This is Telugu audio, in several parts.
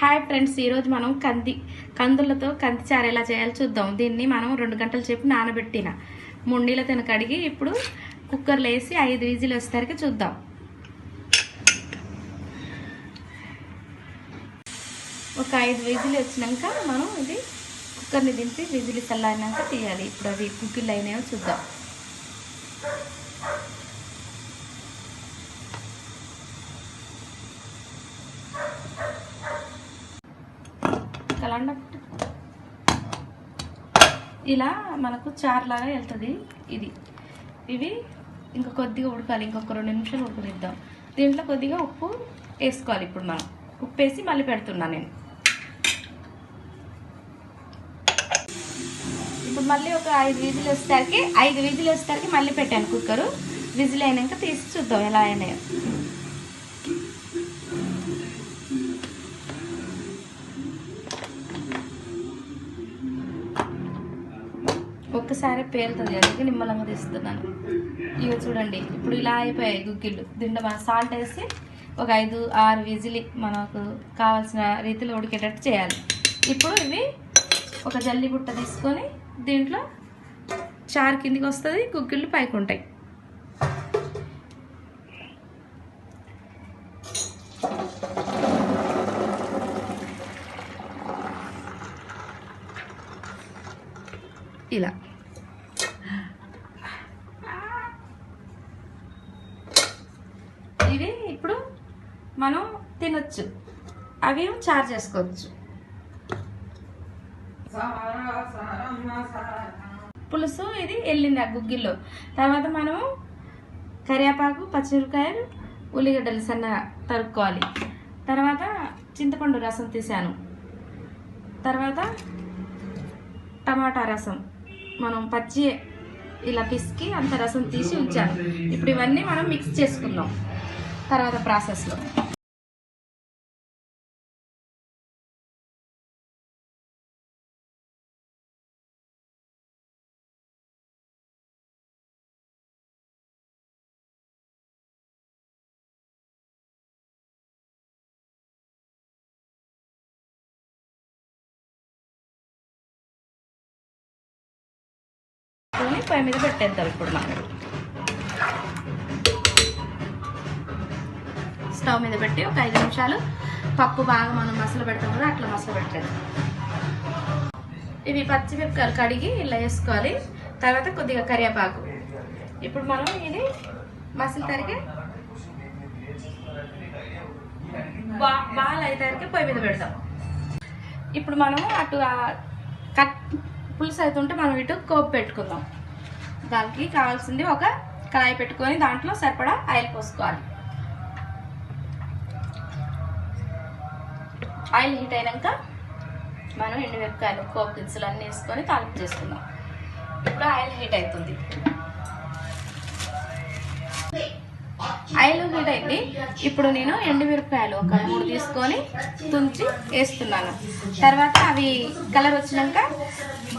హాయ్ ఫ్రెండ్స్ ఈరోజు మనం కంది కందులతో కంది చారు ఎలా చేయాలో చూద్దాం. దీన్ని మనం రెండు గంటల సేపు నానబెట్టిన మూడు నీళ్ళతో కడిగి ఇప్పుడు కుక్కర్లో వేసి ఐదు విజిల్ వచ్చేసరికి చూద్దాం. ఒక ఐదు విజిల్ వచ్చినాక మనం ఇది కుక్కర్ని దింపి విజిల్ చల్లారినాక తీయాలి. ఇప్పుడు అవి కుక్కర్లు అయినాయో చూద్దాం. ఇలా మనకు చారులాగా వెళ్తుంది ఇది. ఇవి ఇంకా కొద్దిగా ఉడకాలి ఇంకొక రెండు నిమిషాలు ఉడకనిద్దాం. దీంట్లో కొద్దిగా ఉప్పు వేసుకోవాలి ఇప్పుడు మనం. ఉప్పు వేసి మళ్ళీ పెడుతున్నాను నేను. ఇప్పుడు మళ్ళీ ఒక ఐదు విజిల్ వేసేసరికి ఐదు విజిల్ వేసేసరికి మళ్ళీ పెట్టాను కుక్కరు. విజిల్ అయినాక తీసి చూద్దాం ఎలా అయినాయో. ఒక్కసారి పేలుతుంది అందుకే నిమ్మలంగా తీస్తున్నాను. ఇవి చూడండి ఇప్పుడు ఇలా అయిపోయాయి గుగ్గిళ్ళు. దీంట్లో సాల్ట్ వేసి ఒక ఐదు ఆరు విజిలి మనకు కావాల్సిన రీతిలో ఉడికేటట్టు చేయాలి. ఇప్పుడు ఇవి ఒక జల్లి బుట్ట తీసుకొని దీంట్లో చారు కిందికి వస్తుంది గుగ్గిళ్ళు పైకి ఉంటాయి. ఇలా. ఇవి ఇప్పుడు మనం తినొచ్చు. అవి చార్జ్ చేసుకోవచ్చు. పులుసు ఇది వెళ్ళింది ఆ గుగ్గిల్లో. తర్వాత మనం కరివేపాకు పచ్చిమిరపకాయలు ఉల్లిగడ్డలు సన్నగా తరుక్కోవాలి. తర్వాత చింతపండు రసం తీసాను తర్వాత టమాటా రసం. మనం పచ్చి ఇలా పిసికి అంత రసం తీసి ఉంచాను. ఇప్పుడు ఇవన్నీ మనం మిక్స్ చేసుకుందాం. తర్వాత ప్రాసెస్లో. తీసుకొని పొయ్యి మీద పెట్టేద్దాం ఇప్పుడు మనం. స్టవ్ మీద పెట్టి ఒక ఐదు నిమిషాలు పప్పు బాగా మనం మసలు పెడతాం కదా అట్లా మసలు పెట్టేది ఇవి పచ్చిమిరపకాయలు కడిగి ఇలా వేసుకోవాలి. తర్వాత కొద్దిగా కరివేపాకు. ఇప్పుడు మనం ఇది మసలు తరిగి బా బాగా అయితే పొయ్యి మీద పెడతాం. ఇప్పుడు మనం అటు కట్ పులుసు అవుతుంటే మనం ఇటు కోపు పెట్టుకుందాం. దానికి కావాల్సింది ఒక కళాయి పెట్టుకొని దాంట్లో సరిపడా ఆయిల్ పోసుకోవాలి. ఆయిల్ హీట్ అయినాక మనం ఎండుమిరపకాయలు కోపు దినుసులు అన్నీ వేసుకొని తాలింపు చేసుకుందాం. ఇప్పుడు ఆయిల్ హీట్ అవుతుంది ఆయిల్ హీట్ అయింది. ఇప్పుడు నేను ఎండుమిరపకాయలు ఒక మూడు తీసుకొని తుంచి వేస్తున్నాను. తర్వాత అవి కలర్ వచ్చినాక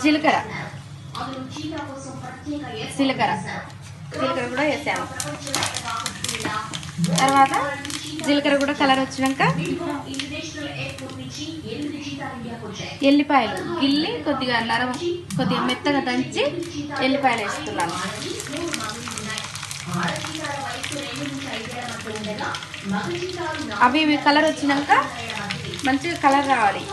జీలకర్ర. జీలకర్ర. జీలకర్ర కూడా వేసాను. తర్వాత జీలకర్ర కూడా కలర్ వచ్చినాక ఎల్లిపాయలు గిల్లి కొద్దిగా నరం కొద్దిగా మెత్తగా దంచి ఎల్లిపాయలు వేస్తున్నాను. అవి ఇవి కలర్ వచ్చినాక మంచిగా కలర్ రావాలి.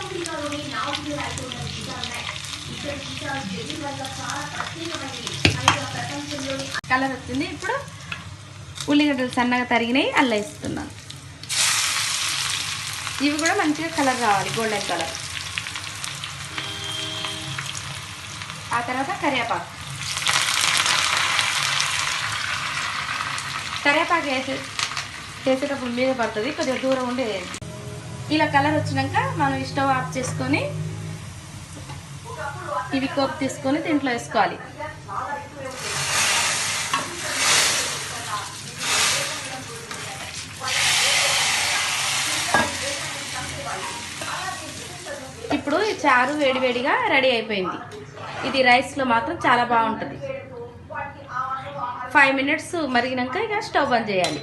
కలర్ వచ్చింది. ఇప్పుడు ఉల్లిగడ్డలు సన్నగా తరిగినాయి అల్ల వేస్తున్నాను. ఇవి కూడా మంచిగా కలర్ రావాలి గోల్డెన్ కలర్. ఆ తర్వాత కరివేపాకు. కరివేపాకు వేసే చేసేటప్పుడు మీద పడుతుంది కొద్దిగా దూరం ఉండి ఇలా కలర్ వచ్చినాక మనం ఈ స్టవ్ ఆఫ్ చేసుకొని ఇవి కోపు తీసుకొని దీంట్లో వేసుకోవాలి ఇప్పుడు ఈ చారు వేడివేడిగా రెడీ అయిపోయింది. ఇది రైస్లో మాత్రం చాలా బాగుంటుంది. ఫైవ్ మినిట్స్ మరిగినాక ఇక స్టవ్ బంద్ చేయాలి.